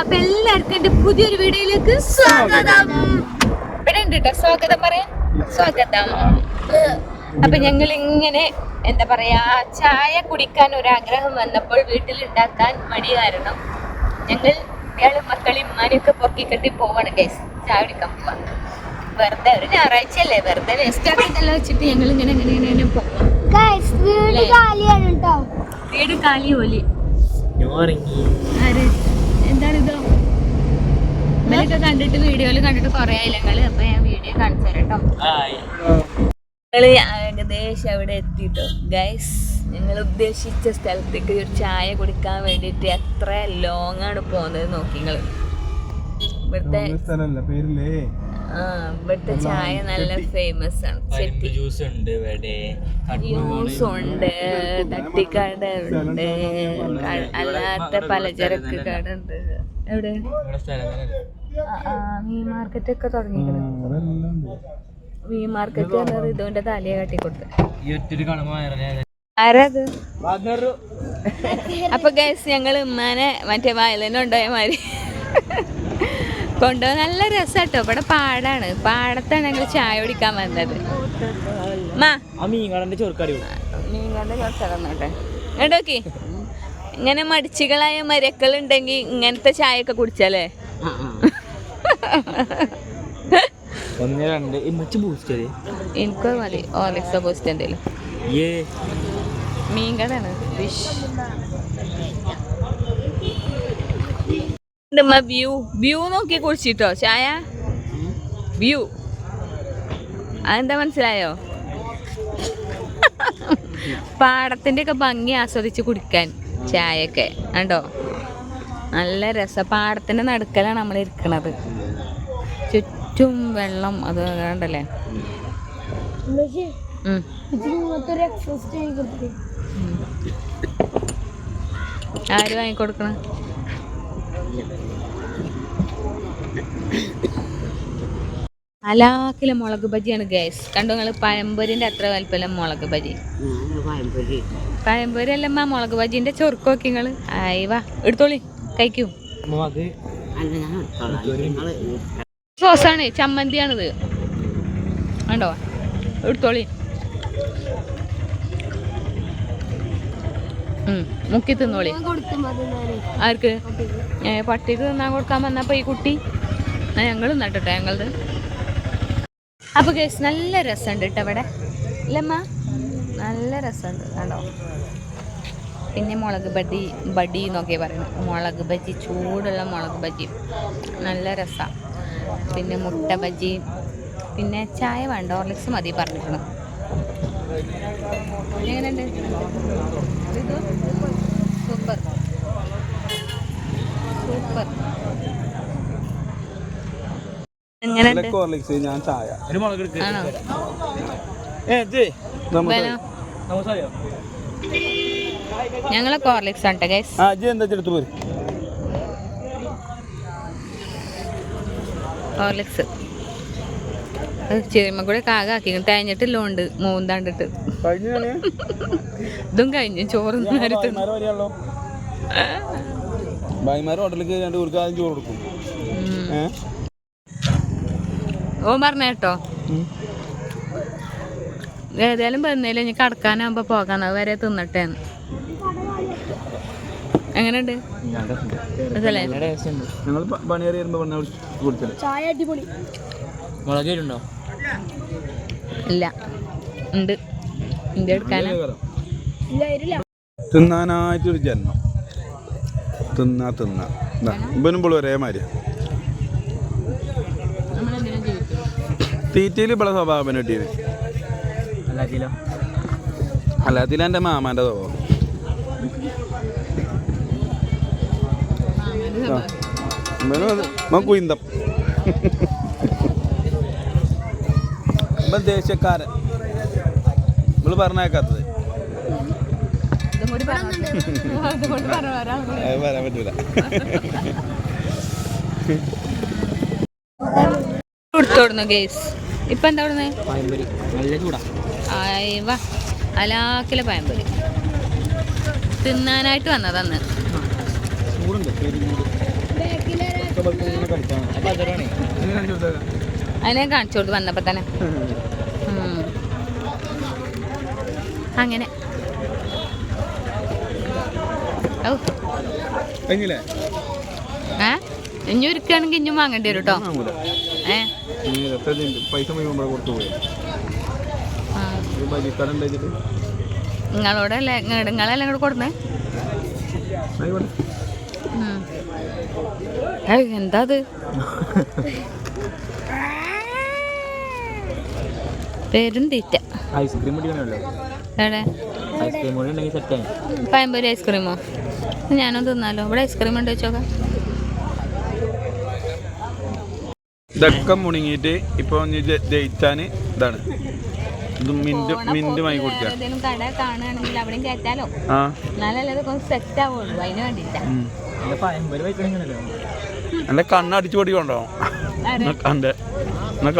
അപ്പൊ എല്ലാവർക്കും എന്റെ പുതിയൊരു വീഡിയോയിലേക്ക് സ്വാഗതം. ഇവിടെ ഉണ്ട് കേട്ടോ സ്വാഗതം പറയാൻ? സ്വാഗതം. അപ്പൊ ഞങ്ങൾ ഇങ്ങനെ എന്താ പറയാ ചായ കുടിക്കാൻ ഒരു ആഗ്രഹം വന്നപ്പോൾ വീട്ടിൽ ഉണ്ടാക്കാൻ മടി കാരണം ഞങ്ങൾ ഇയാളും മക്കളും പൊക്കി കെട്ടി പോവാണ് ഗൈസ് ചായ കുടിക്കാൻ പോവാ. വെറുതെ ഒരു ഞായറാഴ്ച അല്ലേ വെറുതെ വേസ്റ്റ് ആക്കിയിട്ടല്ലോ വെച്ചിട്ട് ഞങ്ങൾ ഇങ്ങനെ ഇങ്ങനെ ഇങ്ങനെ പോവാം. വീട്? കാലിയാണ് കേട്ടോ വീട് കാലി ഓലി ആര്? ഇവരൊക്കെ കണ്ടിട്ട് വീഡിയോയിൽ കണ്ടിട്ട് കൊറേ ആയില്ല ഞങ്ങൾ അപ്പൊ ഞാൻ വീഡിയോ കാണിച്ചു തരാം കേട്ടോ. ഞങ്ങൾ ഏകദേശം അവിടെ എത്തിട്ടോ? ഗൈസ് ഞങ്ങൾ ഉദ്ദേശിച്ച സ്ഥലത്തേക്ക് ഒരു ചായ കുടിക്കാൻ വേണ്ടിയിട്ട് എത്ര ലോങ് ആണ് പോകുന്നത് നോക്കി നിങ്ങൾ. ഇവിടുത്തെ ആ ഇവിടുത്തെ ചായ നല്ല ഫേമസ് ആണ്. കരിമ്പ് ജ്യൂസ് ഉണ്ട് ഇവിടെ. ജ്യൂസ് ഉണ്ട് തട്ടിക്കട ഉണ്ട് അല്ലാത്ത പലചരക്ക് കട ഉണ്ട്. എവിടെ? മീൻ മാർക്കറ്റ് ഒക്കെ തുടങ്ങിയിട്ടുണ്ട് മീൻ മാർക്കറ്റ് പറഞ്ഞത് ഇതുകൊണ്ട് തലയെ കട്ടിക്കൊടുത്ത് ആരാത്? അപ്പൊ ഗൈസ് ഞങ്ങൾ ഉമ്മാനെ മറ്റേ വയലിന് കൊണ്ടുപോയ മാതിരി. കൊണ്ടോ നല്ല രസാട്ടോ ഇവിടെ പാടാണ്. പാടത്താണ് ഞങ്ങൾ ചായ കുടിക്കാൻ വന്നത്. മാ. ആ മീൻ കടന്റെ ചൊറുക്കടി മീൻ കണ്ട് കുറച്ചിടന്നോട്ടെ എടോക്കി ഇങ്ങനെ മടിച്ചുകളായ മരക്കൾ ഉണ്ടെങ്കിൽ ഇങ്ങനത്തെ ചായയൊക്കെ ഒക്കെ കുടിച്ചാലേ? ഒന്ന് രണ്ട്. എനിക്കത് മതി. ഓലക്സ ബൂസ്റ്റ് എന്തെങ്കിലും മീൻകടാണ്. ഫിഷ് വ്യൂ വ്യൂ നോക്കി കുടിച്ചിട്ടോ? ചായ? വ്യൂ അതെന്താ മനസ്സിലായോ? പാടത്തിന്റെ ഒക്കെ ഭംഗി ആസ്വദിച്ച് കുടിക്കാൻ. ചായയൊക്കെ. കണ്ടോ? നല്ല രസം പാടത്തിന്റെ നടുക്കലാണ് നമ്മൾ ഇരിക്കണത്. ചുറ്റും വെള്ളം അത് കണ്ടല്ലേ? ആര് ഉം. ഇത് ഇങ്ങനത്തെ ഒരു എക്സസൈസ് ചെയ്ത് കൊടുത്തേ. ആര് വാങ്ങിക്കൊടുക്കണ അലാക്കിലെ മുളക് ബജിയാണ് ഗ്യാസ് കണ്ടു നിങ്ങൾ പഴംപൊരിന്റെ അത്ര വലിപ്പമല്ല മുളക് ബജി. പഴംപൊരി അല്ലമ്മ മുളക് ബജിന്റെ ചൊറുക്കോക്കി നിങ്ങൾ ആയിവാ എടുത്തോളി കഴിക്കൂ. സോസാണ് ചമ്മന്തിയാണിത്. കണ്ടോ? എടുത്തോളി. മുക്കി തിന്നോളി. ആർക്ക്? പട്ടിക്ക് തിന്നാൻ കൊടുക്കാൻ വന്നപ്പോ ഈ കുട്ടി. ഞങ്ങൾ നട്ടോ ഞങ്ങളത്. അപ്പൊ കേസ് നല്ല രസമുണ്ട് കേട്ടോ ഇവിടെ. ഇല്ലമ്മ നല്ല രസമുണ്ട് കണ്ടോ? പിന്നെ മുളക് ബജി ബടി എന്നൊക്കെ പറയുന്നത്. മുളക് ബജി ചൂടുള്ള മുളക് ബജി. നല്ല രസമാണ് പിന്നെ മുട്ട ബജി. പിന്നെ ചായ വേണ്ട ഓർലിക്സ് മതി പറഞ്ഞിരിക്കണം. എങ്ങനെയുണ്ട്? സൂപ്പർ. സൂപ്പർ എങ്ങനെയുണ്ട് ഹോർലിക്സ് ഞാൻ ചായ ഒരു മുളക് എടുക്ക് ആണോ ഏ ഇത് നമുക്ക് വേണോ? ചായ ഞങ്ങളെ കോർലിക്സ് ആണ് ഗൈസ് ആ ജി എന്താ എടുത്തു പോര്. കോർലിക്സ് ചെറിയമ്മ കൂടെ കാകാക്കി തേഞ്ഞിട്ടില്ലോണ്ട് മൂന്നാണ്ടിട്ട് കഴിഞ്ഞാണ് ഇതും കഴിഞ്ഞു. ചോറ് ഭായിമാരെ ഹോട്ടലിൽ ചോറ് കൊടുക്കും. ഏ ഓ പറഞ്ഞ കേട്ടോ. ഏതായാലും വന്നില്ല ഇനി കടക്കാനാകുമ്പോ പോകാൻ അത് വരെ തിന്നട്ടെ. എങ്ങനെയുണ്ട്? ഇല്ല. ഉണ്ട്. ഇന്ത്യ എടുക്കാനാ. തിന്നാനായിട്ടൊരു ജന്മം. തിന്നാ തിന്നാ. ഇവനും ഇപ്പോൾ ഒരേ മാതിരി തീറ്റയിൽ ഇവിടെ സ്വഭാവം കിട്ടിയത്? അല്ലാത്തിലോ? അല്ലാത്തില്ല എന്റെ മാമാന്റെ തോ കുയിന്തം ഇവൻ ദേശക്കാരൻ ഇവൾ പറഞ്ഞേക്കാത്തത് പറയാൻ പറ്റൂല. കൊടുത്തോടുന്നു ഗേസ്. ഇപ്പൊ എന്താ കൊടുന്നത് പയമ്പൊരി നല്ല ചൂടാ. വാ. അലാക്കിലെ പയമ്പൊരി തിന്നാനായിട്ട് വന്നതന്ന്. അതിനെ കാണിച്ചു കൊടുത്ത് വന്നപ്പോൾ തന്നെ. അങ്ങനെ. ഓ കഴിഞ്ഞില്ലേ? ഏ? ഇനി ഒരുക്കുകയാണെങ്കിൽ ഇഞ്ഞും വാങ്ങേണ്ടി വരും കേട്ടോ. ഏ? എത്ര പൈസ മുഴുവൻ കൊടുത്തു പോയി? നിങ്ങളെല്ലാം കൂടെ കൊടുന്നേ? എന്താ അത്? പേരും തീറ്റ. ഐസ്ക്രീം പഴംപൊരി ഐസ്ക്രീമോ? ഞാനും തിന്നാലോ. ഇവിടെ ഐസ്ക്രീം ഉണ്ട് വെച്ചോക്കാം ഇതൊക്കെ മുണുങ്ങിയിട്ട് ഇപ്പൊ ജയിച്ചാന് ഇതാണ്. ഇത് മിന്റ് മിന്റ് വാങ്ങി കുടിക്കാം. ഏതെങ്കിലും കട കാണുകയാണെങ്കിൽ അവിടെയും കയറ്റാലോ സെറ്റ് ആവുള്ളൂ അതിന് എന്റെ കണ്ണ് അടിച്ചു പൊടിക്കൊണ്ടോ ആരെ? എന്റെ എന്നാ